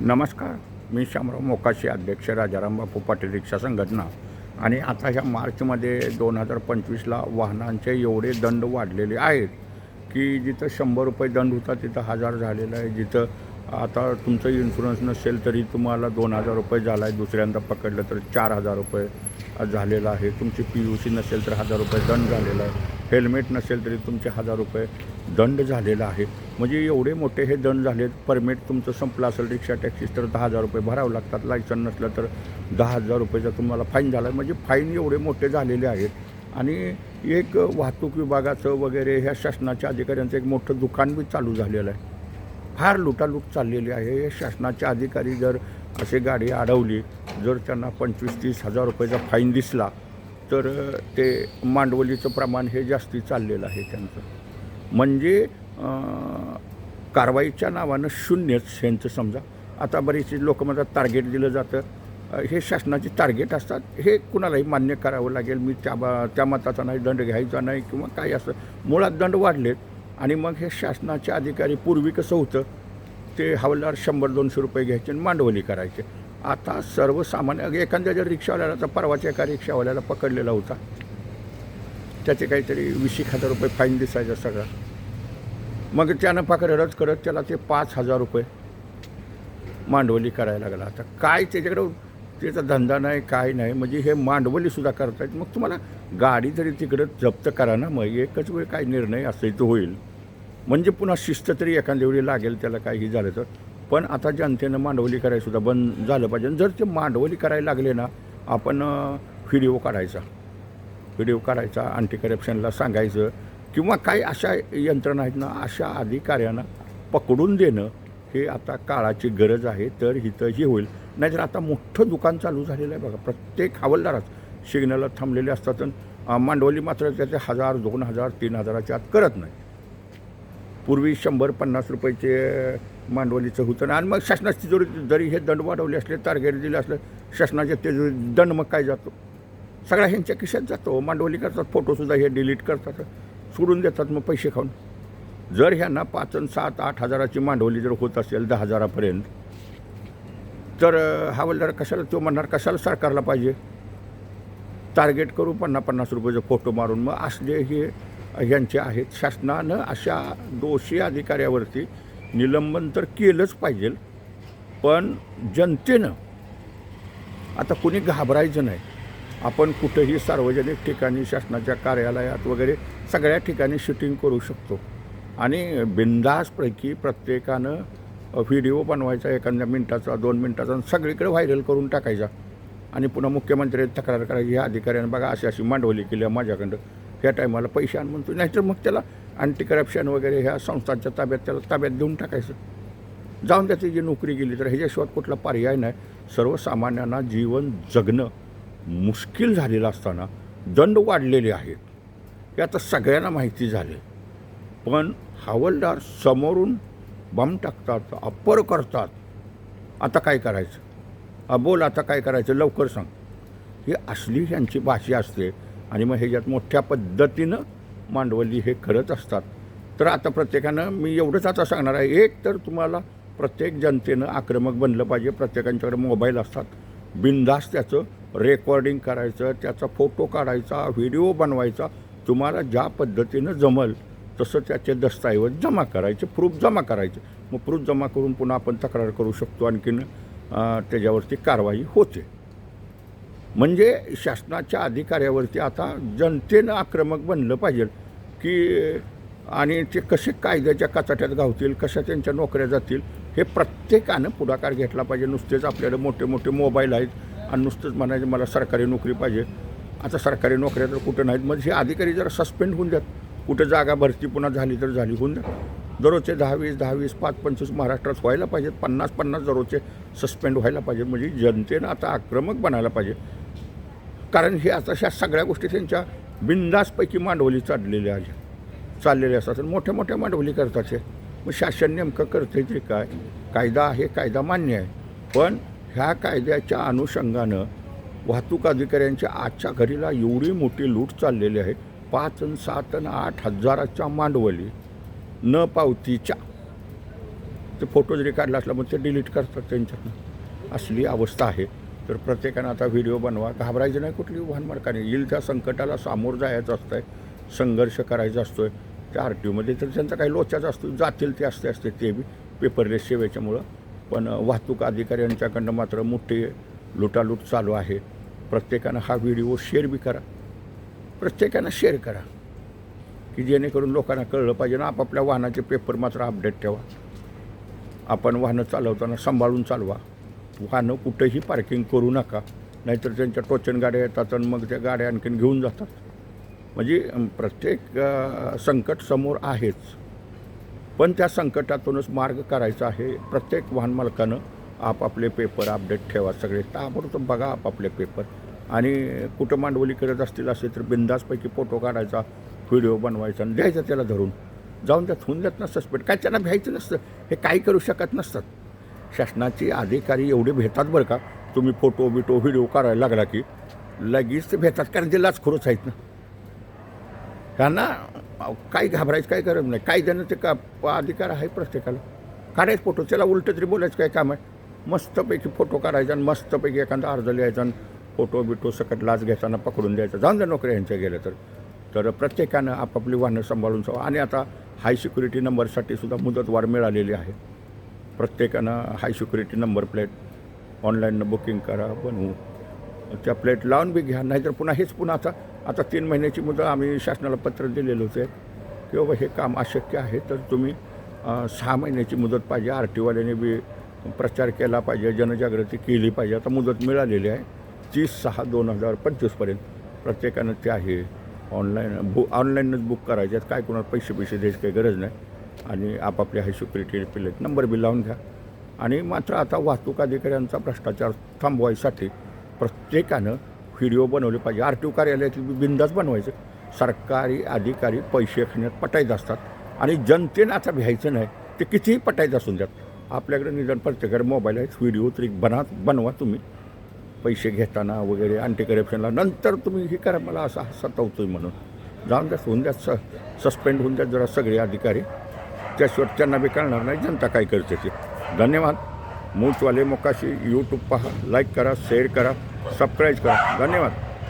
नमस्कार. मी शामराव मोकाशी अध्यक्ष राजाराम बापू पाटील रिक्षा संघटना. आणि आता ह्या मार्चमध्ये दोन हजार पंचवीसला वाहनांचे एवढे दंड वाढलेले आहेत की जिथं शंभर रुपये दंड होता तिथं हजार झालेला आहे. जिथं आता तुमचं इन्शुरन्स नसेल तरी तुम्हाला दोन हजार रुपये झाला आहे दुसऱ्यांदा पकडलं तर चार हजार रुपये झालेलं आहे. तुमची पी यू सी नसेल तर हजार रुपये दंड झालेला आहे. हेल्मेट नसेल तरी तुमचे हजार रुपये दंड झालेला आहे. म्हणजे एवढे मोठे हे दंड झालेत परमिट तुमचं संपलं असेल रिक्षा टॅक्सीस तर दहा हजार रुपये भरावं लागतात. लायसन नसलं तर दहा हजार रुपयेचा तुम्हाला फाईन झाला आहे म्हणजे फाईन एवढे मोठे झालेले आहेत. आणि एक वाहतूक विभागाचं वगैरे ह्या शासनाच्या अधिकाऱ्यांचं एक मोठं दुकान बी चालू झालेलं आहे. फार लुटालूट चाललेली आहे. हे शासनाचे अधिकारी जर अशी गाडी अडवली जर त्यांना पंचवीस तीस हजार रुपयाचा फाईन दिसला तर ते मांडवलीचं प्रमाण हे जास्ती चाललेलं आहे त्यांचं. म्हणजे कारवाईच्या नावानं शून्यच ह्यांचं समजा. आता बरीचशी लोक म्हणतात टार्गेट दिलं जातं. हे शासनाचे टार्गेट असतात. हे कुणालाही मान्य करावं लागेल. मी त्या बा त्या मताचा नाही दंड घ्यायचा नाही किंवा काही असं. मुळात दंड वाढलेत. आणि मग हे शासनाचे अधिकारी पूर्वी कसं होतं? ते हवालदार शंभर दोनशे रुपये घ्यायचे आणि मांडवली करायचे. आता सर्वसामान्य एखाद्या जर रिक्षावाल्याला तर परवाच्या एका रिक्षावाल्याला पकडलेला होता. त्याचे काहीतरी वीस एक हजार रुपये फाईन दिसायचा सगळा. मग त्यानं पकडत करत त्याला ते पाच हजार रुपये मांडवली करायला लागला. आता काय त्याच्याकडं त्याचा धंदा नाही काय नाही म्हणजे हे मांडवलीसुद्धा करतायत. मग तुम्हाला गाडी तरी तिकडं जप्त करा ना मग एकच वेळ काय निर्णय असेल तो होईल. म्हणजे पुन्हा शिस्त तरी एखाद्या वेळी लागेल त्याला काही झालं तर. पण आता जनतेनं मांडवली करायसुद्धा बंद झालं पाहिजे. जर ते मांडवली करायला लागले ना आपण व्हिडिओ काढायचा. व्हिडिओ काढायचा अँटी करप्शनला सांगायचं किंवा काही अशा यंत्रणा आहेत ना अशा अधिकाऱ्यांना पकडून देणं हे आता काळाची गरज आहे तर हिथं हे होईल. नाहीतर आता मोठं दुकान चालू झालेलं आहे बघा प्रत्येक हवालदारात सिग्नलला थांबलेले असतात आणि, मांडवली मात्र त्याचे हजार दोन हजार तीन हजाराच्या आत करत नाही. पूर्वी शंभर पन्नास रुपयाचे मांडवलीचं होतं. ना आणि मग शासनाची जरी जरी हे दंड वाढवले असले टार्गेट दिले असले शासनाच्या ते दंड मग काय जातो? सगळा ह्यांच्या खिशात जातो. मांडवली करतात फोटोसुद्धा हे डिलीट करतात सोडून देतात मग पैसे खाऊन. जर ह्यांना पाच आणि सात आठ हजाराची मांडवली जर होत असेल दहा हजारापर्यंत तर हवालदार कशाला तो म्हणणार कशाला सरकारला पाहिजे? टार्गेट करू पन्नास पन्नास रुपयाचा फोटो मारून. मग असले हे ह्यांचे आहेत. शासनानं अशा दोषी अधिकाऱ्यावरती निलंबन तर केलंच पाहिजे पण जनतेनं आता कुणी घाबरायचं नाही. आपण कुठंही सार्वजनिक ठिकाणी शासनाच्या कार्यालयात वगैरे सगळ्या ठिकाणी शूटिंग करू शकतो. आणि बिंदासपैकी प्रत्येकानं व्हिडिओ बनवायचा एखाद्या मिनटाचा दोन मिनटाचा सगळीकडे व्हायरल करून टाकायचा. आणि पुन्हा मुख्यमंत्र्यांनी तक्रार करायची ह्या अधिकाऱ्यानं बघा अशी अशी मांडवली केली आहे माझ्याकडं. ह्या टायमाला पैसे आण म्हणतो नाहीतर मग त्याला अँटी करप्शन वगैरे ह्या संस्थांच्या ताब्यात त्याला ताब्यात देऊन टाकायचं. जाऊन त्याची जी नोकरी गेली तर ह्याच्याशिवाय कुठला पर्याय नाही. सर्वसामान्यांना जीवन जगणं मुश्किल झालेलं असताना दंड वाढलेले आहेत. हे आता सगळ्यांना माहिती झाले पण हवालदार समोरून बॉम्ब टाकतात अप्पर करतात. आता काय करायचं? बोल आता काय करायचं? लवकर सांग. ही असली ह्यांची भाषा असते आणि मग ह्याच्यात मोठ्या पद्धतीनं मांडवली हे करत असतात. तर आता प्रत्येकानं मी एवढंच आता सांगणार आहे. एक तर तुम्हाला प्रत्येक जनतेनं आक्रमक बनलं पाहिजे. प्रत्येकांच्याकडे मोबाईल असतात. बिनधास्त त्याचं रेकॉर्डिंग करायचं त्याचा फोटो काढायचा व्हिडिओ बनवायचा. तुम्हाला ज्या पद्धतीनं जमल तसं त्याचे दस्तऐवज जमा करायचे प्रूफ जमा करायचे. मग प्रूफ जमा करून पुन्हा आपण तक्रार करू शकतो. आणखीन त्याच्यावरती कारवाई होते. म्हणजे शासनाच्या अधिकाऱ्यावरती आता जनतेनं आक्रमक बनलं पाहिजे की आणि ते कसे कायद्याच्या कचाट्यात गावतील कशा त्यांच्या नोकऱ्या जातील हे प्रत्येकानं पुढाकार घेतला पाहिजे. नुसतेच आपल्याला मोठे मोठे मोबाईल आहेत आणि नुसतंच म्हणायचं मला सरकारी नोकरी पाहिजे. आता सरकारी नोकऱ्या तर कुठं नाहीत. मग हे अधिकारी जरा सस्पेंड होऊन द्यात. कुठं जागा भरती पुन्हा झाली तर झाली होऊन द्या दररोजचे दहा वीस दहा वीस पाच पंचवीस महाराष्ट्रात व्हायला पाहिजेत. पन्नास पन्नास दररोजचे सस्पेंड व्हायला पाहिजेत. म्हणजे जनतेनं आता आक्रमक बनायला पाहिजे. कारण हे आता ह्या सगळ्या गोष्टी त्यांच्या बिंदासपैकी मांडवली चाललेल्या आहेत. चाललेल्या असतात. आणि मोठ्या मोठ्या मांडवली करतात हे. मग शासन नेमकं करते ते काय? कायदा आहे कायदा मान्य आहे. पण ह्या कायद्याच्या अनुषंगानं वाहतूक अधिकाऱ्यांच्या आजच्या घरीला एवढी मोठी लूट चाललेली आहे. पाच आणि सात आणि आठ हजाराच्या मांडवली न पावतीच्या. ते फोटो जरी काढला असला मग ते डिलीट करतात त्यांच्यातनं. असली अवस्था आहे. तर प्रत्येकानं आता व्हिडिओ बनवा. घाबरायचं नाही कुठली वाहन मालकाने. येईल त्या संकटाला सामोर जायचं असतं आहे संघर्ष करायचा असतो आहे त्या आर टी ओमध्ये तर त्यांचा काही लोचाच असतो जातील ते असते असते ते बी. पेपरलेस सेवेच्यामुळं. पण वाहतूक अधिकाऱ्यांच्याकडनं मात्र मोठी लुटालूट चालू आहे. प्रत्येकानं हा व्हिडिओ शेअर बी करा. प्रत्येकानं शेअर करा. की जेणेकरून लोकांना कळलं पाहिजे ना आपापल्या वाहनाचे पेपर मात्र अपडेट ठेवा. आपण वाहनं चालवताना सांभाळून चालवा. वाहनं कुठंही पार्किंग करू नका. नाहीतर त्यांच्या टोचन गाड्या येतात आणि मग त्या गाड्या आणखीन घेऊन जातात. म्हणजे प्रत्येक संकट समोर आहेच. पण त्या संकटातूनच मार्ग करायचा आहे. प्रत्येक वाहन मालकानं आपापले पेपर अपडेट ठेवा सगळे. ताबडतोब बघा आपापले पेपर. आणि कुठं मांडवली करत असतील असे तर बिंदासपैकी फोटो काढायचा व्हिडिओ बनवायचा आणि द्यायचा त्याला धरून. जाऊन त्यात होऊन देत ना सस्पेंड काय त्यांना भ्यायचं नसतं. हे काही करू शकत नसतात. शासनाचे अधिकारी एवढे भेटतात बरं का? तुम्ही फोटो बिटो व्हिडिओ काढायला लागला की लगेच ते भेटतात कारण ते लाचखोरच आहेत ना. त्यांना काय काही घाबरायचं काही गरज नाही. कायद्यानं ते का अधिकार आहे प्रत्येकाला. काढायचं फोटो त्याला उलटं तरी बोलायचं काय काम आहे? मस्तपैकी फोटो काढायचा आणि मस्तपैकी एखादा अर्ज लिहायचा आणि फोटो बिटो सकट लाच घेताना पकडून द्यायचं. जाऊन द्या नोकऱ्या यांच्या गेल्या तर. तर प्रत्येकानं आपापली वाहनं सांभाळून जावं आणि आता हाय सिक्युरिटी नंबरसाठी सुद्धा मुदतवाढ मिळालेली आहे. प्रत्येकानं हाय सिक्युरिटी नंबर प्लेट ऑनलाईननं बुकिंग करा बनवू. त्या प्लेट लावून बी घ्या नाहीतर पुन्हा हेच पुन्हा आता आता तीन महिन्याची मुदत आम्ही शासनाला पत्र दिलेलं होते की बाबा हे काम अशक्य आहे तर तुम्ही सहा महिन्याची मुदत पाहिजे. आर टीवाल्याने बी प्रचार केला पाहिजे जनजागृती केली पाहिजे. आता मुदत मिळालेली आहे तीस सहा दोन हजार पंचवीसपर्यंत प्रत्येकानं ते आहे. ऑनलाईन बु ऑनलाईनच बुक करायचे आहेत. काय कोणाला पैसे पैसे द्यायची काही गरज नाही. आणि आपापल्या हाय सिक्युरिटी नंबर बी लावून घ्या. आणि मात्र आता वाहतूक अधिकाऱ्यांचा भ्रष्टाचार थांबवायसाठी प्रत्येकानं व्हिडिओ बनवले पाहिजे. आर टी ओ कार्यालयातील बिंदाच बनवायचं. सरकारी अधिकारी पैसे खाण्यात पटायचं असतात. आणि जनतेनं आता भ्यायचं नाही ते कितीही पटायचं असून द्यात. आपल्याकडे निदान प्रत्येकाकडे मोबाईल आहेत. व्हिडिओ तरी बना बनवा तुम्ही. पैसे घेताना वगैरे अँटी करप्शनला नंतर तुम्ही हे करा मला असं सतावतोय म्हणून. जाऊन द्या होऊन द्या स सस्पेंड होऊन द्या जरा सगळे अधिकारी. त्याशिवाय त्यांना बी कळणार नाही. जनता काय करते ते? धन्यवाद. मूचवाले मोकाशी यूट्यूब पहा लाईक करा शेअर करा सबस्क्राईब करा. धन्यवाद.